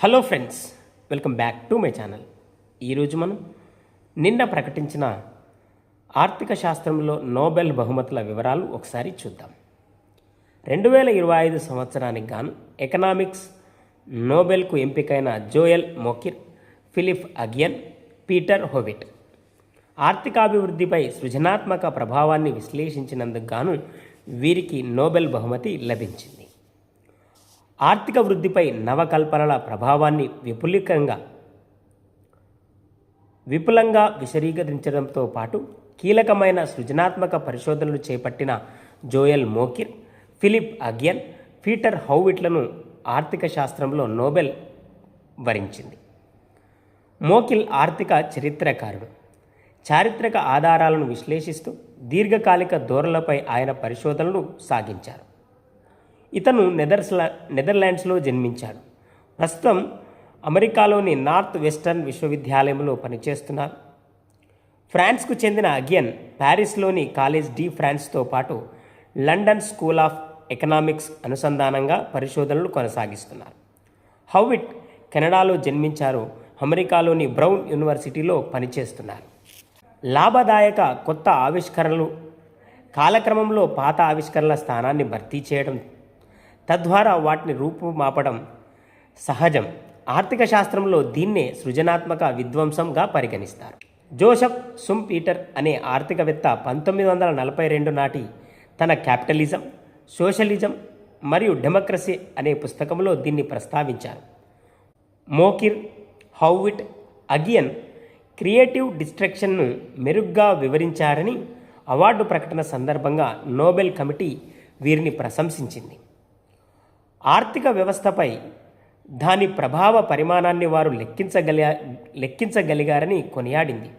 Hello friends welcome back to my channel ఈరోజు మనం నిన్న ప్రకటించిన ఆర్థిక శాస్త్రంలో నోబెల్ బహుమతుల వివరాలు ఒకసారి చూద్దాం. రెండు వేల ఇరవై ఐదు సంవత్సరానికి గాను ఎకనామిక్స్ నోబెల్కు ఎంపికైన Joel Mokyr Philippe Aghion Peter Howitt ఆర్థికాభివృద్ధిపై సృజనాత్మక ప్రభావాన్ని విశ్లేషించినందుకు గాను వీరికి నోబెల్ బహుమతి లభించింది. ఆర్థిక వృద్ధిపై నవకల్పనల ప్రభావాన్ని విపులికంగా విపులంగా విశదీకరించడంతో పాటు కీలకమైన సృజనాత్మక పరిశోధనలు చేపట్టిన Joel Mokyr Philippe Aghion Peter హౌవిట్లను ఆర్థిక శాస్త్రంలో నోబెల్ వరించింది. మోకిల్ ఆర్థిక చరిత్రకారుడు. చారిత్రక ఆధారాలను విశ్లేషిస్తూ దీర్ఘకాలిక ధోరణులపై ఆయన పరిశోధనలు సాగించారు. ఇతను నెదర్స్లా నెదర్లాండ్స్లో జన్మించాడు. ప్రస్తుతం అమెరికాలోని నార్త్ వెస్టర్న్ విశ్వవిద్యాలయంలో పనిచేస్తున్నారు. ఫ్రాన్స్కు చెందిన అగియన్ ప్యారిస్లోని కాలేజ్ డి ఫ్రాన్స్తో పాటు లండన్ స్కూల్ ఆఫ్ ఎకనామిక్స్ అనుసంధానంగా పరిశోధనలు కొనసాగిస్తున్నారు. హౌవిట్ కెనడాలో జన్మించారు. అమెరికాలోని బ్రౌన్ యూనివర్సిటీలో పనిచేస్తున్నారు. లాభదాయక కొత్త ఆవిష్కరణలు కాలక్రమంలో పాత ఆవిష్కరణల స్థానాన్ని భర్తీ చేయడం తద్వారా వాటిని రూపుమాపడం సహజం. ఆర్థిక శాస్త్రంలో దీన్నే సృజనాత్మక విధ్వంసంగా పరిగణిస్తారు. జోసెఫ్ సుమ్ పీటర్ అనే ఆర్థికవేత్త పంతొమ్మిది వందల నలభై రెండు నాటి తన క్యాపిటలిజం సోషలిజం మరియు డెమోక్రసీ అనే పుస్తకంలో దీన్ని ప్రస్తావించారు. మోకిర్ హౌవిట్ అగియన్ క్రియేటివ్ డిస్ట్రక్షన్ను మెరుగ్గా వివరించారని అవార్డు ప్రకటన సందర్భంగా నోబెల్ కమిటీ వీరిని ప్రశంసించింది. ఆర్థిక వ్యవస్థపై దాని ప్రభావ పరిమాణాన్ని వారు లెక్కించగలి లెక్కించగలిగారని కొనియాడింది.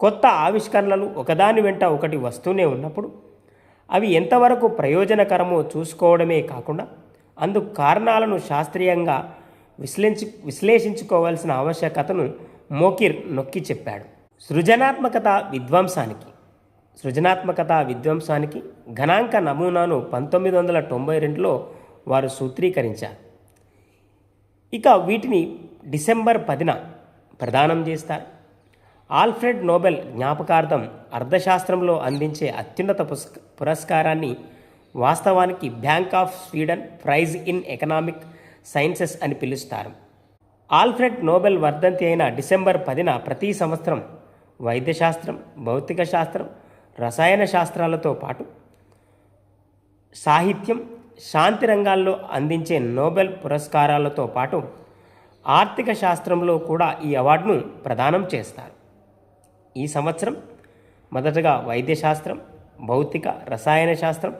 కొత్త ఆవిష్కరణలు ఒకదాని వెంట ఒకటి వస్తూనే ఉన్నప్పుడు అవి ఎంతవరకు ప్రయోజనకరమో చూసుకోవడమే కాకుండా అందుకు కారణాలను శాస్త్రీయంగా విశ్లేషి విశ్లేషించుకోవాల్సిన ఆవశ్యకతను మోకిర్ నొక్కి చెప్పాడు. సృజనాత్మకత విధ్వంసానికి సృజనాత్మకత విధ్వంసానికి గణాంక నమూనాను పంతొమ్మిది వందల తొంభై రెండులో వారు సూత్రీకరించారు. ఇక వీటిని డిసెంబర్ పదిన ప్రదానం చేస్తారు. ఆల్ఫ్రెడ్ నోబెల్ జ్ఞాపకార్థం అర్థశాస్త్రంలో అందించే అత్యున్నత పురస్కారాన్ని వాస్తవానికి Bank of Sweden Prize in Economic Sciences అని పిలుస్తారు. ఆల్ఫ్రెడ్ నోబెల్ వర్ధంతి అయిన డిసెంబర్ పదిన ప్రతి సంవత్సరం వైద్యశాస్త్రం భౌతిక శాస్త్రం రసాయన శాస్త్రాలతో పాటు సాహిత్యం శాంతి రంగాల్లో అందించే నోబెల్ పురస్కారాలతో పాటు ఆర్థిక శాస్త్రంలో కూడా ఈ అవార్డును ప్రదానం చేస్తారు. ఈ సంవత్సరం మొదటగా వైద్యశాస్త్రం భౌతిక రసాయన శాస్త్రం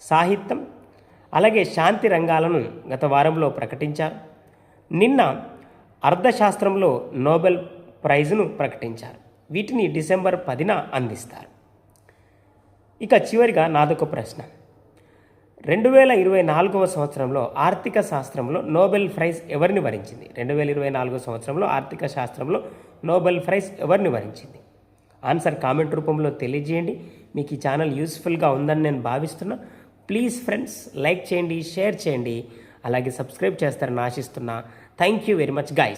సాహిత్యం అలాగే శాంతి రంగాలను గత వారంలో ప్రకటించారు. నిన్న అర్థశాస్త్రంలో నోబెల్ ప్రైజ్ను ప్రకటించారు. వీటిని డిసెంబర్ పదిన అందిస్తారు. ఇక చివరిగా నాదొక ప్రశ్న. రెండు వేల ఇరవై నాలుగవ సంవత్సరంలో ఆర్థిక శాస్త్రంలో నోబెల్ ప్రైజ్ ఎవరిని వరించింది? రెండు వేల ఇరవై నాలుగవ సంవత్సరంలో ఆర్థిక శాస్త్రంలో నోబెల్ ప్రైజ్ ఎవరిని వరించింది? ఆన్సర్ కామెంట్ రూపంలో తెలియజేయండి. మీకు ఈ ఛానల్ యూస్ఫుల్గా ఉందని నేను భావిస్తున్నా. ప్లీజ్ ఫ్రెండ్స్ లైక్ చేయండి షేర్ చేయండి. అలాగే సబ్స్క్రైబ్ చేస్తారని ఆశిస్తున్నా. Thank you very much guys